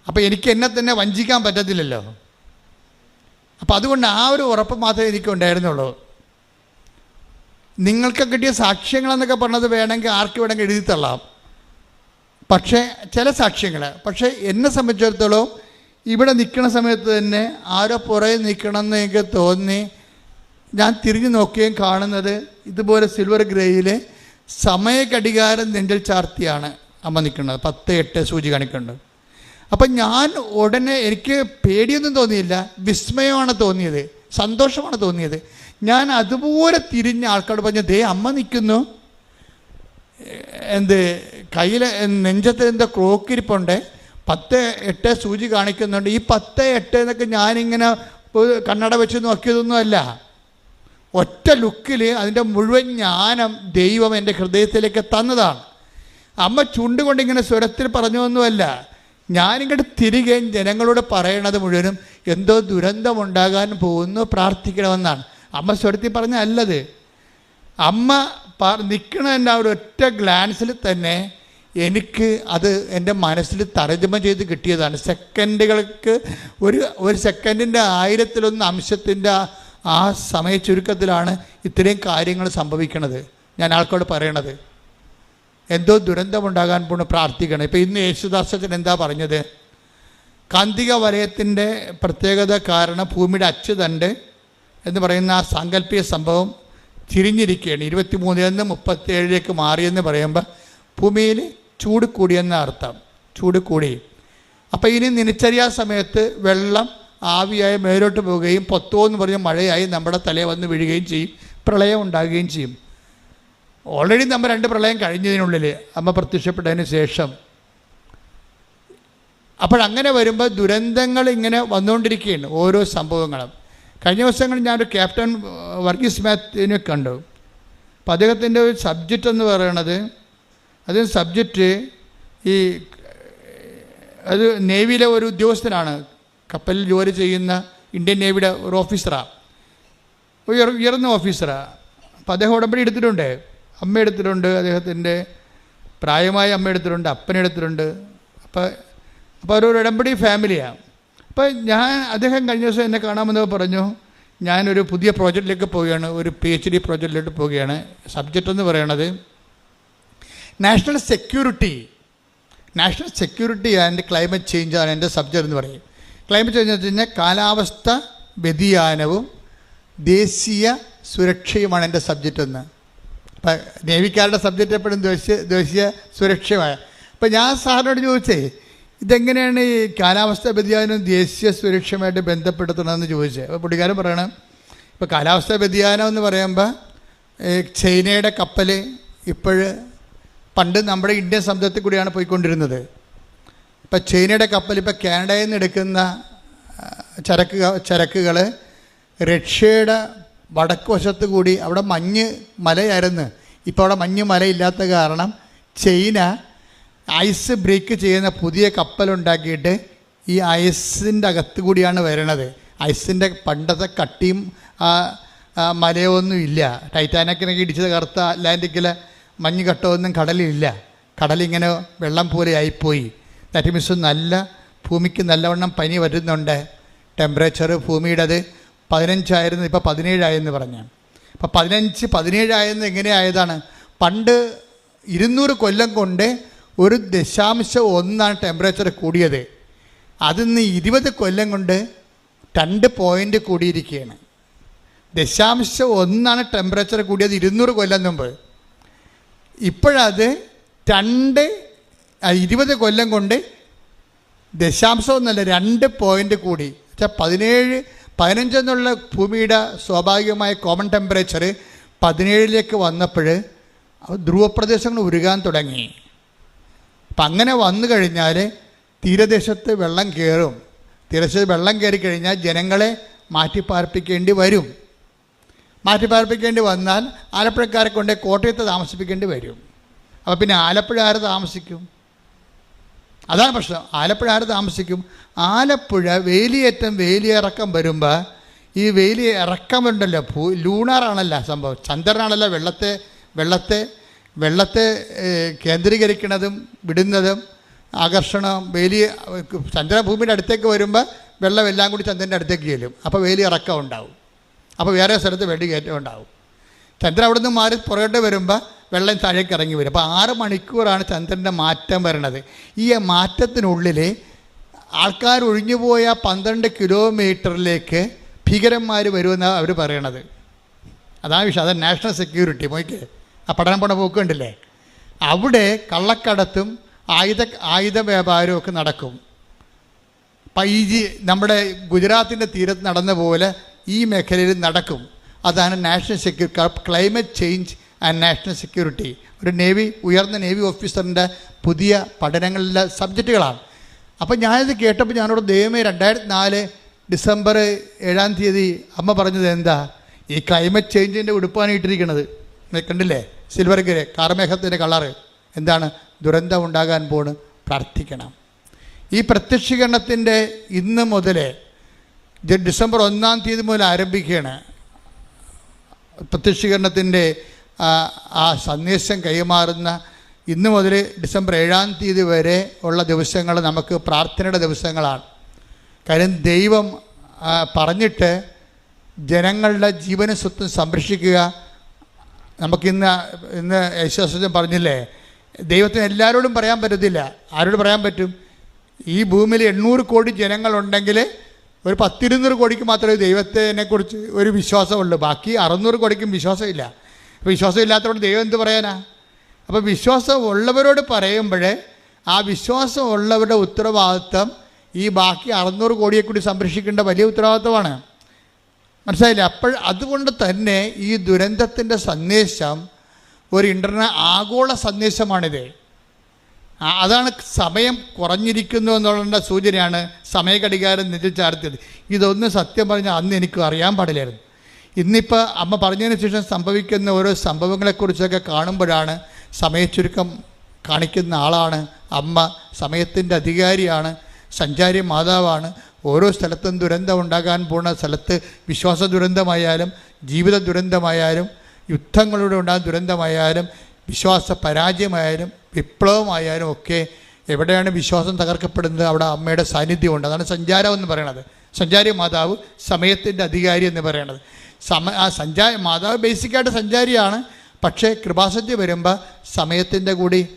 അപ്പോൾ എനിക്ക് എന്നെ തന്നെ വഞ്ചിക്കാൻ പറ്റത്തില്ലല്ലോ. അപ്പം അതുകൊണ്ട് ആ ഒരു ഉറപ്പ് മാത്രമേ എനിക്കുണ്ടായിരുന്നുള്ളൂ. നിങ്ങൾക്ക് കിട്ടിയ സാക്ഷ്യങ്ങളെന്നൊക്കെ പറഞ്ഞത് വേണമെങ്കിൽ ആർക്ക് വേണമെങ്കിൽ എഴുതി തള്ളാം. പക്ഷേ ചില സാക്ഷ്യങ്ങൾ പക്ഷേ എന്നെ സംബന്ധിച്ചിടത്തോളം ഇവിടെ നിൽക്കുന്ന സമയത്ത് തന്നെ ആരോ പുറകെ നിൽക്കണമെന്ന് എനിക്ക് തോന്നി. ഞാൻ തിരിഞ്ഞു നോക്കുകയും കാണുന്നത് ഇതുപോലെ സിൽവർ ഗ്രേയിൽ സമയഘടികാരം നെഞ്ചൽ ചാർത്തിയാണ് അമ്മ നിൽക്കുന്നത്. പത്ത് എട്ട് സൂചി കാണിക്കുന്നുണ്ട്. അപ്പം ഞാൻ ഉടനെ എനിക്ക് പേടിയൊന്നും തോന്നിയില്ല. വിസ്മയമാണ് തോന്നിയത്. സന്തോഷമാണ് തോന്നിയത്. ഞാൻ അതുപോലെ തിരിഞ്ഞ ആൾക്കാരോട് പറഞ്ഞു ദേ അമ്മ നിൽക്കുന്നു. എന്ത് കയ്യിൽ നെഞ്ചത്ത് എന്താ ക്ലോക്കിരിപ്പുണ്ട് പത്ത് എട്ട് സൂചി കാണിക്കുന്നുണ്ട്. ഈ പത്ത് എട്ട് എന്നൊക്കെ ഞാനിങ്ങനെ കണ്ണട വെച്ച് നോക്കിയതൊന്നുമല്ല. ഒറ്റ ലുക്കിൽ അതിന്റെ മുഴുവൻ ജ്ഞാനം ദൈവം എന്റെ ഹൃദയത്തിലേക്ക് തന്നതാണ്. അമ്മ ചുണ്ടുകൊണ്ട് ഇങ്ങനെ സ്വരത്തിൽ പറഞ്ഞൊന്നുമല്ല ഞാനിങ്ങോട്ട് തിരികെ ജനങ്ങളോട് പറയണത് മുഴുവനും എന്തോ ദുരന്തമുണ്ടാകാൻ പോകുന്നു പ്രാർത്ഥിക്കണമെന്നാണ്. അമ്മ സ്വരത്തിൽ പറഞ്ഞ അല്ലത് അമ്മ നിൽക്കണതിന്റെ ആ ഒരു ഒറ്റ ഗ്ലാൻസിൽ തന്നെ എനിക്ക് അത് എന്റെ മനസ്സിൽ തർജമ ചെയ്ത് കിട്ടിയതാണ്. സെക്കൻഡുകൾക്ക് ഒരു ഒരു സെക്കൻഡിന്റെ ആയിരത്തിലൊന്ന് അംശത്തിന്റെ ആ- സമയ ചുരുക്കത്തിലാണ് ഇത്രയും കാര്യങ്ങൾ സംഭവിക്കണത്. ഞാൻ ആൾക്കോട് പറയണത്. എന്തോ ദുരന്തമുണ്ടാകാൻ പോണ് പ്രാർത്ഥിക്കണം. ഇപ്പം ഇന്ന് യേശുദാസച്ചൻ എന്താ പറഞ്ഞത്? കാന്തിക വലയത്തിന്റെ പ്രത്യേകത കാരണം ഭൂമിയുടെ അച്ചുതണ്ട് എന്ന് പറയുന്ന ആ സാങ്കല്പിക സംഭവം തിരിഞ്ഞിരിക്കുകയാണ്. ഇരുപത്തി മൂന്നിൽ നിന്ന് മുപ്പത്തി ഏഴിലേക്ക് മാറിയെന്ന് പറയുമ്പോൾ ഭൂമിയിൽ ചൂട് കൂടിയെന്ന അർത്ഥം. ചൂട് കൂടി. അപ്പോൾ ഇനി നിനച്ചറിയാ സമയത്ത് വെള്ളം ആവിയായി മേലോട്ട് പോവുകയും പൊത്തോ എന്ന് പറഞ്ഞ മഴയായി നമ്മുടെ തലയെ വന്ന് വീഴുകയും ചെയ്യും പ്രളയം ഉണ്ടാകുകയും ചെയ്യും. ഓൾറെഡി നമ്മൾ രണ്ട് പ്രളയം കഴിഞ്ഞതിനുള്ളിൽ അമ്മ പ്രത്യക്ഷപ്പെട്ടതിന് ശേഷം അപ്പോഴങ്ങനെ വരുമ്പോൾ ദുരന്തങ്ങൾ ഇങ്ങനെ വന്നുകൊണ്ടിരിക്കുകയാണ് ഓരോ സംഭവങ്ങളും. കഴിഞ്ഞ ദിവസങ്ങളിൽ ഞാനൊരു ക്യാപ്റ്റൻ വർഗീസ് മാത്യുവിനെ കണ്ടു. അപ്പോൾ അദ്ദേഹത്തിന്റെ ഒരു സബ്ജക്റ്റ് എന്ന് പറയുന്നത് അത് സബ്ജക്റ്റ് ഈ അത് നേവിയിലെ ഒരു ഉദ്യോഗസ്ഥനാണ്. കപ്പലിൽ ജോലി ചെയ്യുന്ന ഇന്ത്യൻ നേവിയുടെ ഒരു ഓഫീസറാണ് ഉയർ ഉയർന്ന ഓഫീസറാണ് അപ്പോൾ അദ്ദേഹം ഉടമ്പടി എടുത്തിട്ടുണ്ട്. അമ്മ എടുത്തിട്ടുണ്ട് അദ്ദേഹത്തിന്റെ പ്രായമായ അമ്മ എടുത്തിട്ടുണ്ട് അപ്പൻ എടുത്തിട്ടുണ്ട്. അപ്പോൾ ഒരു ഉടമ്പടി ഫാമിലിയാണ് അപ്പോൾ ഞാൻ അദ്ദേഹം കഴിഞ്ഞ ദിവസം എന്നെ കാണാമെന്ന് പറഞ്ഞു. ഞാനൊരു പുതിയ പ്രോജക്റ്റിലേക്ക് പോവുകയാണ്. ഒരു പി എച്ച് ഡി പ്രോജക്റ്റിലേക്ക് പോവുകയാണ്. സബ്ജക്റ്റ് എന്ന് പറയണത് national security national security and climate change ആണ് എന്റെ സബ്ജക്റ്റ് എന്ന് പറയും. ക്ലൈമറ്റ് ചേഞ്ച് എന്ന് കഴിഞ്ഞാൽ കാലാവസ്ഥ വ്യതിയാനവും ദേശീയ സുരക്ഷയുമാണ് എന്റെ സബ്ജക്റ്റ് എന്ന്. അപ്പം നേവിക്കാരുടെ സബ്ജക്റ്റ് എപ്പോഴും ദേശീയ ദേശീയ സുരക്ഷയുമായ അപ്പം ഞാൻ സാറിനോട് ചോദിച്ചേ ഇതെങ്ങനെയാണ് ഈ കാലാവസ്ഥാ വ്യതിയാനവും ദേശീയ സുരക്ഷയുമായിട്ട് ബന്ധപ്പെടുത്തണമെന്ന് ചോദിച്ചത് അപ്പോൾ പുള്ളിക്കാരൻ പറയണം ഇപ്പോൾ കാലാവസ്ഥാ വ്യതിയാനം എന്ന് പറയുമ്പോൾ ചൈനയുടെ കപ്പൽ ഇപ്പോൾ പണ്ട് നമ്മുടെ ഇന്ത്യൻ സമുദ്രത്തിൽ കൂടിയാണ് പോയിക്കൊണ്ടിരുന്നത്. ഇപ്പം ചൈനയുടെ കപ്പൽ ഇപ്പോൾ കാനഡയിൽ നിന്ന് എടുക്കുന്ന ചരക്ക് ചരക്കുകൾ റഷ്യയുടെ വടക്ക് വശത്ത് കൂടി അവിടെ മഞ്ഞ് മലയായിരുന്നു. ഇപ്പോൾ അവിടെ മഞ്ഞ് മലയില്ലാത്ത കാരണം ചൈന ഐസ് ബ്രേക്ക് ചെയ്യുന്ന പുതിയ കപ്പലുണ്ടാക്കിയിട്ട് ഈ ഐസിന്റെ അകത്ത് കൂടിയാണ് വരണത് ഐസിന്റെ പണ്ടത്തെ കട്ടിയും മലയൊന്നും ഇല്ല. ടൈറ്റാനക്കിനൊക്കെ ഇടിച്ചത് കറുത്ത അറ്റ്ലാന്റിക്കിലെ മഞ്ഞ് കട്ടമൊന്നും കടലിലില്ല. കടലിങ്ങനെ വെള്ളം പോലെ ആയിപ്പോയി. ദാറ്റ് മീൻസ് നല്ല ഭൂമിക്ക് നല്ലവണ്ണം പനി വരുന്നുണ്ട്. ടെമ്പറേച്ചർ ഭൂമിയുടേത് പതിനഞ്ചായിരുന്നു ഇപ്പോൾ പതിനേഴായെന്ന് പറഞ്ഞു. അപ്പോൾ പതിനഞ്ച് പതിനേഴായെന്ന് എങ്ങനെയായതാണ് പണ്ട് ഇരുന്നൂറ് കൊല്ലം കൊണ്ട് ഒരു ദശാംശം ഒന്നാണ് ടെമ്പറേച്ചർ കൂടിയത്. അതിന്ന് ഇരുപത് കൊല്ലം കൊണ്ട് രണ്ട് പോയിന്റ് കൂടിയിരിക്കുകയാണ്. ദശാംശം ഒന്നാണ് ടെമ്പറേച്ചർ കൂടിയത് ഇരുന്നൂറ് കൊല്ലം മുമ്പ്. ഇപ്പോഴത് രണ്ട് ഇരുപത് കൊല്ലം കൊണ്ട് ദശാംശം ഒന്നല്ല രണ്ട് പോയിന്റ് കൂടി. വെച്ചാൽ പതിനേഴ് പതിനഞ്ചെന്നുള്ള ഭൂമിയുടെ സ്വാഭാവികമായ കോമൺ ടെമ്പറേച്ചർ പതിനേഴിലേക്ക് വന്നപ്പോൾ ധ്രുവപ്രദേശങ്ങൾ ഉരുകാൻ തുടങ്ങി. അപ്പം അങ്ങനെ വന്നു കഴിഞ്ഞാൽ തീരദേശത്ത് വെള്ളം കയറും. തീരദേശത്ത് വെള്ളം കയറി കഴിഞ്ഞാൽ ജനങ്ങളെ മാറ്റിപ്പാർപ്പിക്കേണ്ടി വരും. മാറ്റിപ്പാർപ്പിക്കേണ്ടി വന്നാൽ ആലപ്പുഴക്കാരെ കൊണ്ട് കോട്ടയത്ത് താമസിപ്പിക്കേണ്ടി വരും. അപ്പോൾ പിന്നെ ആലപ്പുഴ ആര് താമസിക്കും? അതാണ് പ്രശ്നം. ആലപ്പുഴ ആര് താമസിക്കും? ആലപ്പുഴ വേലിയേറ്റം വേലിയിറക്കം വരുമ്പോൾ ഈ വേലി ഇറക്കമുണ്ടല്ലോ ഭൂ ലൂണാറാണല്ലോ സംഭവം. ചന്ദ്രനാണല്ലോ വെള്ളത്തെ വെള്ളത്തെ വെള്ളത്തെ കേന്ദ്രീകരിക്കുന്നതും വിടുന്നതും ആകർഷണം വേലി ചന്ദ്രഭൂമിയുടെ അടുത്തേക്ക് വരുമ്പോൾ വെള്ളം എല്ലാം കൂടി ചന്ദ്രന്റെ അടുത്തേക്ക് ചെല്ലും. അപ്പോൾ വേലി ഇറക്കം ഉണ്ടാവും. അപ്പോൾ വേറെ സ്ഥലത്ത് വെടി ഉണ്ടാവും. ചന്ദ്രൻ അവിടെ നിന്ന് മാറി പുറകോട്ട് വരുമ്പോൾ വെള്ളം താഴേക്ക് ഇറങ്ങി വരും. അപ്പോൾ ആറ് മണിക്കൂറാണ് ചന്ദ്രന്റെ മാറ്റം വരണത്. ഈ മാറ്റത്തിനുള്ളിൽ ആൾക്കാർ ഒഴിഞ്ഞുപോയ പന്ത്രണ്ട് കിലോമീറ്ററിലേക്ക് ഭീകരന്മാർ വരുമെന്നാണ് അവർ പറയണത്. അതാണ് വിഷയം. അതാണ് നാഷണൽ സെക്യൂരിറ്റി പോയിക്ക്. ആ പഠനം പോണ പോക്കുണ്ടല്ലേ അവിടെ കള്ളക്കടത്തും ആയുധ ആയുധ വ്യാപാരവും ഒക്കെ നടക്കും. അപ്പം ഈ നമ്മുടെ ഗുജറാത്തിന്റെ തീരത്ത് നടന്ന പോലെ ഈ മേഖലയിൽ നടക്കും. അതാണ് national security climate change and national security ഒരു നേവി ഉയർന്ന നേവി ഓഫീസറിന്റെ പുതിയ പഠനങ്ങളിലെ സബ്ജക്റ്റുകളാണ് അപ്പം ഞാനിത് കേട്ടപ്പോൾ ഞാനോട് ദൈവമേ രണ്ടായിരത്തി നാല് ഡിസംബർ ഏഴാം തീയതി അമ്മ പറഞ്ഞത് എന്താ? ഈ ക്ലൈമറ്റ് ചേഞ്ചിന്റെ ഉടുപ്പാണ് ഇട്ടിരിക്കുന്നത് കണ്ടില്ലേ? സിൽവർ ഗ്രേ കാർമേഘത്തിന്റെ കളറ് എന്താണ്? ദുരന്തം ഉണ്ടാകാൻ പോണ്. പ്രാർത്ഥിക്കണം. ഈ പ്രത്യക്ഷീകരണത്തിന്റെ ഇന്ന് മുതൽ ജ- ഡിസംബർ ഒന്നാം തീയതി മുതൽ ആരംഭിക്കുകയാണ്. പ്രത്യക്ഷീകരണത്തിന്റെ ആ, സന്ദേശം കൈമാറുന്ന ഇന്ന് മുതൽ ഡിസംബർ ഏഴാം തീയതി വരെ ഉള്ള ദിവസങ്ങൾ നമുക്ക് പ്രാർത്ഥനയുടെ ദിവസങ്ങളാണ്. കാര്യം ദൈവം പറഞ്ഞിട്ട് ജനങ്ങളുടെ ജീവനും സ്വത്തും സംരക്ഷിക്കുക. നമുക്കിന്ന് ഇന്ന് യേശുദാസൻ പറഞ്ഞില്ലേ ദൈവത്തിന് എല്ലാവരോടും പറയാൻ പറ്റത്തില്ല. ആരോട് പറയാൻ പറ്റും? ഈ ഭൂമിയിൽ എണ്ണൂറ് കോടി ജനങ്ങളുണ്ടെങ്കിൽ ഒരു പത്തിരുന്നൂറ് കോടിക്ക് മാത്രമേ ദൈവത്തിനെ കുറിച്ച് ഒരു വിശ്വാസമുള്ളൂ. ബാക്കി അറുന്നൂറ് കോടിക്കും വിശ്വാസമില്ല. വിശ്വാസം ഇല്ലാത്തതുകൊണ്ട് ദൈവം എന്ത് പറയാനാ? അപ്പോൾ വിശ്വാസം ഉള്ളവരോട് പറയുമ്പോഴേ ആ വിശ്വാസം ഉള്ളവരുടെ ഉത്തരവാദിത്വം ഈ ബാക്കി അറുന്നൂറ് കോടിയെ കൂടി സംരക്ഷിക്കേണ്ട വലിയ ഉത്തരവാദിത്വമാണ്. മനസ്സിലായില്ലേ? അപ്പോൾ അതുകൊണ്ട് തന്നെ ഈ ദുരന്തത്തിന്റെ സന്ദേശം ഒരു ഇന്റർനെ ആഗോള സന്ദേശമാണിത്. അതാണ് സമയം കുറഞ്ഞിരിക്കുന്നു എന്നുള്ള സൂചനയാണ് സമയഘടികാരം നെറ്റിച്ചാർത്തിയത് ഇതൊന്നും സത്യം പറഞ്ഞാൽ അന്ന് എനിക്ക് അറിയാൻ പാടില്ലായിരുന്നു. ഇന്നിപ്പോൾ അമ്മ പറഞ്ഞതിന് ശേഷം സംഭവിക്കുന്ന ഓരോ സംഭവങ്ങളെക്കുറിച്ചൊക്കെ കാണുമ്പോഴാണ് സമയച്ചുരുക്കം കാണിക്കുന്ന ആളാണ് അമ്മ സമയത്തിന്റെ അധികാരിയാണ് സഞ്ചാരി മാതാവാണ്. ഓരോ സ്ഥലത്തും ദുരന്തം ഉണ്ടാകാൻ പോകുന്ന സ്ഥലത്ത് വിശ്വാസ ദുരന്തമായാലും ജീവിത ദുരന്തമായാലും യുദ്ധങ്ങളുടെ ഉണ്ടാകുന്ന ദുരന്തമായാലും വിശ്വാസ പരാജയമായാലും വിപ്ലവമായാലും ഒക്കെ എവിടെയാണ് വിശ്വാസം തകർക്കപ്പെടുന്നത്? അവിടെ അമ്മയുടെ സാന്നിധ്യം ഉണ്ട് അതാണ് സഞ്ചാരം എന്ന് പറയണത്. സഞ്ചാരി മാതാവ് സമയത്തിന്റെ അധികാരി എന്ന് പറയണത്. സമ ആ സഞ്ചാര മാതാവ് ബേസിക്കായിട്ട് സഞ്ചാരിയാണ്. പക്ഷേ കൃപാസദ്യ വരുമ്പോൾ സമയത്തിന്റെ കൂടി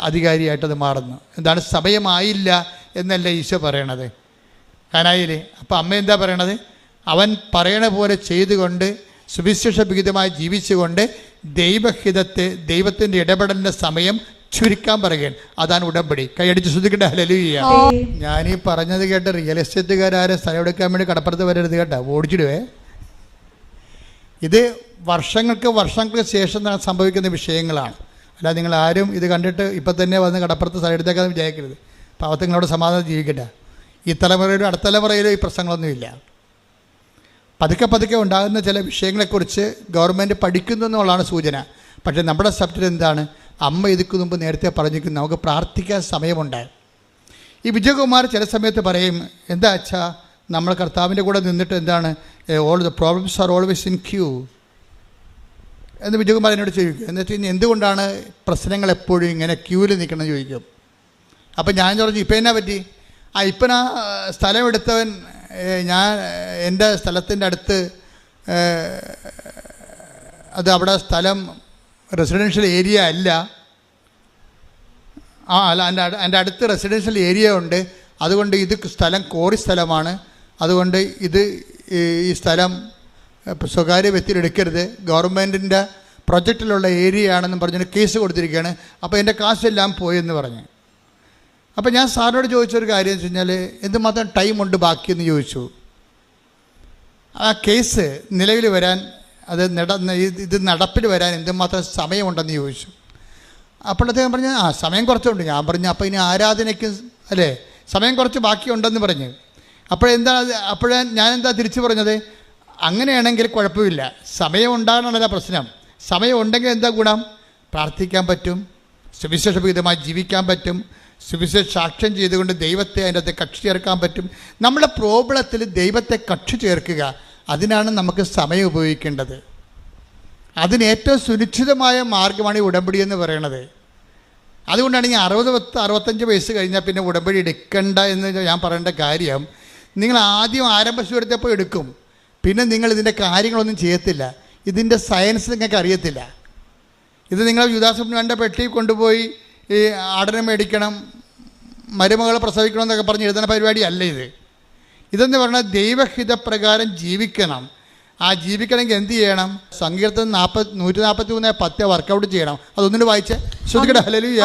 അധികാരിയായിട്ടത് മാറുന്നു. എന്താണ്? സമയമായില്ല എന്നല്ല ഈശോ പറയണത്. കാനായില്ലേ അപ്പോൾ അമ്മ എന്താ പറയണത്? അവൻ പറയണ പോലെ ചെയ്തുകൊണ്ട് സുവിശേഷ വിഹിതമായി ജീവിച്ചുകൊണ്ട് ദൈവഹിതത്തെ ദൈവത്തിന്റെ ഇടപെടലിന്റെ സമയം ചുരുക്കാൻ പറയുകയാണ്. അതാണ് ഉടമ്പടി. കൈയടിച്ച് ശ്രദ്ധിക്കേണ്ട ഹലലുയ്യ ഞാൻ ഈ പറഞ്ഞത് കേട്ട് റിയൽ എസ്റ്റേറ്റുകാരും സ്ഥലം എടുക്കാൻ വേണ്ടി കടപ്പുറത്ത് വരരുത് കേട്ടോ. ഓടിച്ചിടുവേ. ഇത് വർഷങ്ങൾക്ക് വർഷങ്ങൾക്ക് ശേഷം സംഭവിക്കുന്ന വിഷയങ്ങളാണ്. അല്ല നിങ്ങൾ ആരും ഇത് കണ്ടിട്ട് ഇപ്പം തന്നെ വന്ന് കടപ്പുറത്ത് സ്ഥലം എടുത്തേക്കാന്ന് വിചാരിക്കരുത്. പാവത്തങ്ങളോട് സമാധാനം ജീവിക്കട്ടെ. ഈ തലമുറയിലും അടുത്ത തലമുറയിലും ഈ പ്രശ്നങ്ങളൊന്നുമില്ല. പതുക്കെ പതുക്കെ ഉണ്ടാകുന്ന ചില വിഷയങ്ങളെക്കുറിച്ച് ഗവൺമെന്റ് പഠിക്കുന്നു എന്നുള്ളതാണ് സൂചന. പക്ഷേ നമ്മുടെ സബ്ജക്റ്റ് എന്താണ്? അമ്മ ഇതിക്ക് മുമ്പ് നേരത്തെ പറഞ്ഞിരിക്കുന്നു. നമുക്ക് പ്രാർത്ഥിക്കാൻ സമയമുണ്ട്. ഈ വിജയകുമാർ ചില സമയത്ത് പറയും എന്താ അച്ഛാ? നമ്മൾ കർത്താവിന്റെ കൂടെ നിന്നിട്ട് എന്താണ്? All the problems are always in queue എന്ന് വിജയകുമാർ എന്നോട് ചോദിക്കും. എന്ന് വെച്ച് കഴിഞ്ഞാൽ എന്തുകൊണ്ടാണ് പ്രശ്നങ്ങൾ എപ്പോഴും ഇങ്ങനെ ക്യൂവിൽ നിൽക്കണം ചോദിക്കും. അപ്പം ഞാൻ പറഞ്ഞു ഇപ്പം എന്നാ പറ്റി? ആ ഇപ്പനാ സ്ഥലം എടുത്തവൻ ഞാൻ എന്റെ സ്ഥലത്തിന്റെ അടുത്ത് അത് അവിടെ സ്ഥലം റെസിഡൻഷ്യൽ ഏരിയ അല്ല. ആ അല്ല എന്റെ എന്റെ അടുത്ത് റെസിഡൻഷ്യൽ ഏരിയ ഉണ്ട്. അതുകൊണ്ട് ഇത് സ്ഥലം കോറി സ്ഥലമാണ്. അതുകൊണ്ട് ഇത് ഈ സ്ഥലം സ്വകാര്യ വ്യക്തിയിൽ എടുക്കരുത്. ഗവൺമെന്റിന്റെ പ്രൊജക്റ്റിലുള്ള ഏരിയ ആണെന്ന് പറഞ്ഞിട്ട് കേസ് കൊടുത്തിരിക്കുകയാണ്. അപ്പോൾ എന്റെ കാശെല്ലാം പോയെന്ന് പറഞ്ഞു. അപ്പോൾ ഞാൻ സാറിനോട് ചോദിച്ചൊരു കാര്യം എന്ന് വെച്ച് കഴിഞ്ഞാൽ എന്തുമാത്രം ടൈമുണ്ട് ബാക്കിയെന്ന് ചോദിച്ചു. ആ കേസ് നിലവിൽ വരാൻ അത് നട ഇത് നടപ്പിൽ വരാൻ എന്തുമാത്രം സമയമുണ്ടെന്ന് ചോദിച്ചു. അപ്പോഴത്തേക്കും പറഞ്ഞു ആ സമയം കുറച്ചുണ്ട്. ഞാൻ പറഞ്ഞു അപ്പോൾ ഇനി ആരാധനയ്ക്ക് അല്ലേ സമയം കുറച്ച് ബാക്കിയുണ്ടെന്ന് പറഞ്ഞു. അപ്പോഴെന്താ അപ്പോഴേ ഞാൻ എന്താ തിരിച്ചു പറഞ്ഞത്? അങ്ങനെയാണെങ്കിൽ കുഴപ്പമില്ല. സമയം ഉണ്ടാകണമല്ല പ്രശ്നം. സമയം ഉണ്ടെങ്കിൽ എന്താ ഗുണം? പ്രാർത്ഥിക്കാൻ പറ്റും സുവിശേഷവിഹിതമായി ജീവിക്കാൻ പറ്റും സുവിശേഷ സാക്ഷ്യം ചെയ്തുകൊണ്ട് ദൈവത്തെ അതിന്റെ അകത്ത് കക്ഷി ചേർക്കാൻ പറ്റും. നമ്മുടെ പ്രോബ്ലത്തിൽ ദൈവത്തെ കക്ഷി ചേർക്കുക അതിനാണ് നമുക്ക് സമയം ഉപയോഗിക്കേണ്ടത്. അതിന് ഏറ്റവും സുനിശ്ചിതമായ മാർഗമാണ് ഈ ഉടമ്പടി എന്ന് പറയണത്. അതുകൊണ്ടാണ് ഞാൻ അറുപത് പത്ത് അറുപത്തഞ്ച് വയസ്സ് കഴിഞ്ഞാൽ പിന്നെ ഉടമ്പടി എടുക്കണ്ട എന്ന് ഞാൻ പറയേണ്ട കാര്യം നിങ്ങൾ ആദ്യം ആരംഭശൂരത്തെ പോയി എടുക്കും. പിന്നെ നിങ്ങൾ ഇതിന്റെ കാര്യങ്ങളൊന്നും ചെയ്യത്തില്ല. ഇതിന്റെ സയൻസ് നിങ്ങൾക്ക് അറിയത്തില്ല. ഇത് നിങ്ങൾ യുദാസുബ്നാന്റെ പെട്ടി കൊണ്ടുപോയി ഈ ആടനെ മേടിക്കണം മരുമകളെ പ്രസവിക്കണം എന്നൊക്കെ പറഞ്ഞ് എഴുതുന്ന പരിപാടി അല്ല ഇത്. ഇതെന്ന് പറഞ്ഞാൽ ദൈവഹിതപ്രകാരം ജീവിക്കണം. ആ ജീവിക്കണമെങ്കിൽ എന്ത് ചെയ്യണം? സങ്കീർത്തനം നാൽപ്പത് നൂറ്റി നാൽപ്പത്തി മൂന്ന് പത്ത് വർക്കൗട്ട് ചെയ്യണം. അതൊന്നിട്ട് വായിച്ചേ. ശ്രദ്ധിക്കട്ടെ ഹലലുയ